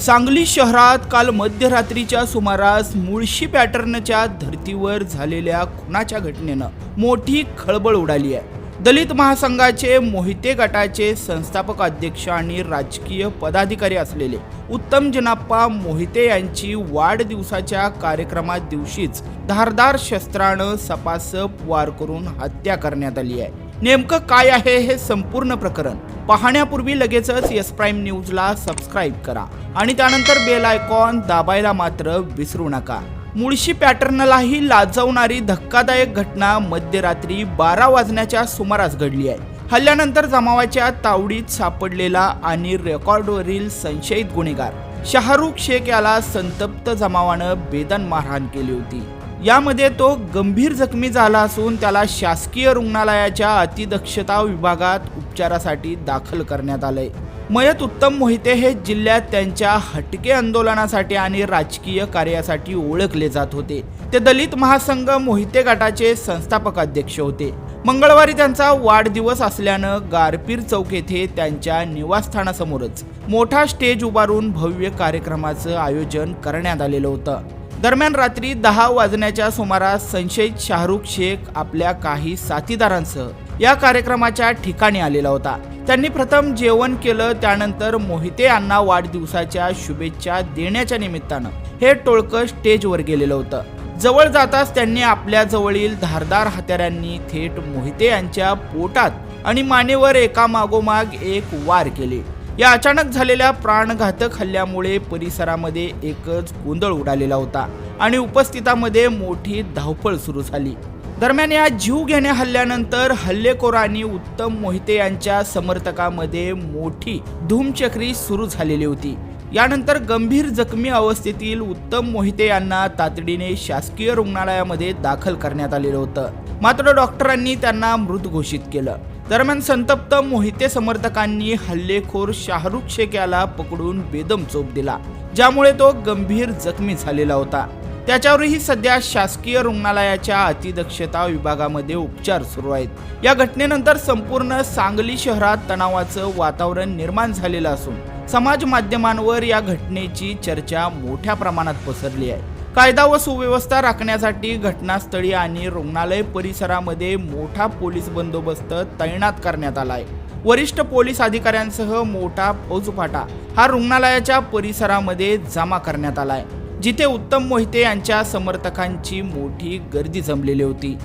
सांगली शहरात काल मध्यरात्रीच्या सुमारास मुळशी पॅटर्नच्या धर्तीवर झालेल्या खुनाच्या घटनेनं मोठी खळबळ उडाली आहे. दलित महासंघाचे मोहिते गटाचे संस्थापक अध्यक्ष आणि राजकीय पदाधिकारी असलेले उत्तम जनाप्पा मोहिते यांची वाढदिवसाच्या कार्यक्रमात दिवशीच धारदार शस्त्रानं सपासप वार करून हत्या करण्यात आली आहे. नेमकं काय आहे हे संपूर्ण प्रकरण? पाहण्यापूर्वी लगेचच एस प्राईम न्यूजला सबस्क्राईब करा आणि त्यानंतर बेल आयकॉन दाबायला मात्र विसरू नका. मुळशी पॅटर्नलाही लाजवणारी धक्कादायक घटना मध्यरात्री बारा वाजण्याच्या सुमारास घडली आहे. हल्ल्यानंतर जमावाच्या तावडीत सापडलेला आणि रेकॉर्डवरील संशयित गुन्हेगार. शाहरुख शेख याला संतप्त जमावानं बेदन मारहाण केली होती. यामध्ये तो गंभीर जखमी झाला असून त्याला शासकीय रुग्णालयाच्या अतिदक्षता विभागात उपचारासाठी दाखल करण्यात आलंय. मयत उत्तम मोहिते हे जिल्ह्यात त्यांच्या हटके आंदोलनासाठी आणि राजकीय कार्यासाठी ओळखले जात होते. ते दलित महासंघ मोहिते गटाचे संस्थापक अध्यक्ष होते. मंगळवारी त्यांचा वाढदिवस असल्यानं गारपीर चौक येथे त्यांच्या निवासस्थानासमोरच मोठा स्टेज उभारून भव्य कार्यक्रमाचं आयोजन करण्यात आलेलं होतं. दरम्यान रात्री दहा वाजण्याच्या सुमारास संशयित शाहरुख शेख आपल्या काही साथीदारांसह या कार्यक्रमाच्या ठिकाणी आलेला होता. त्यांनी प्रथम जेवण केलं त्यानंतर मोहिते यांना वाढदिवसाच्या शुभेच्छा देण्याच्या निमित्तानं हे टोळकं स्टेजवर गेलेलं होतं. जवळ जाताच त्यांनी आपल्या जवळील धारदार हत्यारांनी थेट मोहिते यांच्या पोटात आणि मानेवर एकामागोमाग एक वार केले. या अचानक झालेल्या प्राणघातक हल्ल्यामुळे परिसरामध्ये एकच गोंधळ उडालेला होता आणि उपस्थितांमध्ये मोठी धावपळ सुरू झाली. दरम्यान या जीव घेण्या हल्ल्यानंतर हल्लेखोरांनी उत्तम मोहिते यांच्या समर्थकामध्ये मोठी धूमचक्री सुरू झालेली होती. यानंतर गंभीर जखमी अवस्थेतील उत्तम मोहिते यांना तातडीने शासकीय रुग्णालयामध्ये दाखल करण्यात आलेलं होतं. मात्र डॉक्टरांनी त्यांना मृत घोषित केलं. दरम्यान संतप्त मोहिते समर्थकांनी हल्लेखोर शाहरुख शेख याला पकडून बेदम चोप दिला ज्यामुळे तो गंभीर जखमी झालेला होता. त्याच्यावरही सध्या शासकीय रुग्णालयाच्या अतिदक्षता विभागामध्ये उपचार सुरू आहेत. या घटनेनंतर संपूर्ण सांगली शहरात तणावाचं वातावरण निर्माण झालेलं असून समाज माध्यमांवर या घटनेची चर्चा मोठ्या प्रमाणात पसरली आहे. कायदा व सुव्यवस्था राखण्यासाठी घटनास्थळी आणि रुग्णालय परिसरामध्ये मोठा पोलीस बंदोबस्त तैनात करण्यात आलाय वरिष्ठ पोलीस अधिकाऱ्यांसह मोठा फौजफाटा हा रुग्णालयाच्या परिसरामध्ये जमा करण्यात आलाय जिथे उत्तम मोहिते यांच्या समर्थकांची मोठी गर्दी जमलेली होती.